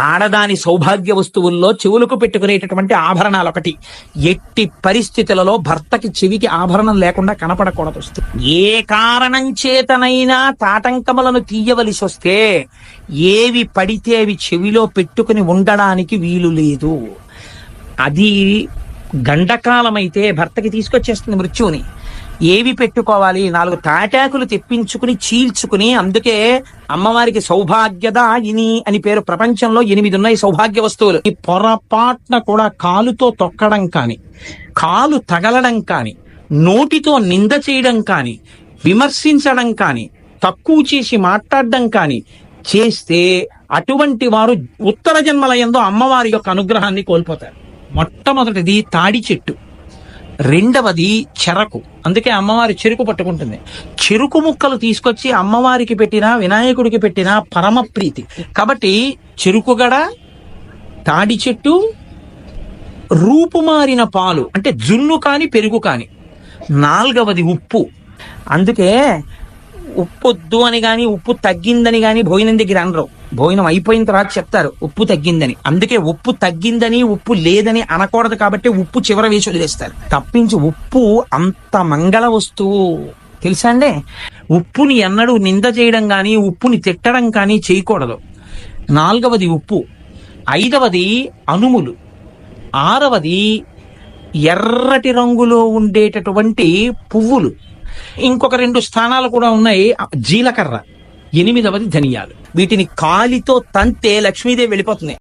ఆడదాని సౌభాగ్య వస్తువుల్లో చెవులకు పెట్టుకునేటటువంటి ఆభరణాలు ఒకటి ఎట్టి పరిస్థితులలో భర్తకి చెవికి ఆభరణం లేకుండా కనపడకూడదు వస్తుంది ఏ కారణం చేతనైనా తాటంకములను తీయవలసి వస్తే ఏవి పడితే అవి చెవిలో పెట్టుకుని ఉండడానికి వీలు లేదు. అది గండకాలమైతే భర్తకి తీసుకొచ్చేస్తుంది మృత్యువుని. ఏవి పెట్టుకోవాలి? నాలుగు తాటాకులు తెప్పించుకుని చీల్చుకుని అందుకే అమ్మవారికి సౌభాగ్యద ఇని అని పేరు ప్రపంచంలో ఎనిమిది ఉన్నాయి సౌభాగ్య వస్తువులు. ఈ పొరపాటున కూడా కాలుతో తొక్కడం కాని కాలు తగలడం కాని నోటితో నింద చేయడం కాని విమర్శించడం కాని తక్కువ చేసి మాట్లాడడం కాని చేస్తే అటువంటి వారు ఉత్తర జన్మలయంలో అమ్మవారి యొక్క అనుగ్రహాన్ని కోల్పోతారు. మొట్టమొదటిది తాడి చెట్టు. రెండవది చెరకు. అందుకే అమ్మవారి చెరుకు పట్టుకుంటుంది. చెరుకు ముక్కలు తీసుకొచ్చి అమ్మవారికి పెట్టినా వినాయకుడికి పెట్టినా పరమ ప్రీతి. కాబట్టి చెరుకు గడ తాడి చెట్టు రూపుమారిన పాలు. అంటే జున్ను కాని పెరుగు కాని. నాలుగవది ఉప్పు. అందుకే ఉప్పు వద్దు అని గాని ఉప్పు తగ్గిందని గాని భోజనం దగ్గర అనరు. భోజనం అయిపోయిన తర్వాత చెప్తారు ఉప్పు తగ్గిందని. అందుకే ఉప్పు తగ్గిందని ఉప్పు లేదని అనకూడదు కాబట్టి ఉప్పు చివర వేసి వదిలేస్తారు. తప్పించి ఉప్పు అంత మంగళ వస్తువు. తెలుసా అండి? ఉప్పుని ఎన్నడూ నింద చేయడం కానీ ఉప్పుని తిట్టడం కానీ చేయకూడదు. నాలుగవది ఉప్పు ఐదవది అనుములు ఆరవది ఎర్రటి రంగులో ఉండేటటువంటి పువ్వులు. ఇంకొక రెండు స్థానాలు కూడా ఉన్నాయి. జీలకర్ర ఎనిమిదవది ధనియాలు. వీటిని కాలితో తంతే లక్ష్మీదేవి వెళ్ళిపోతుంది.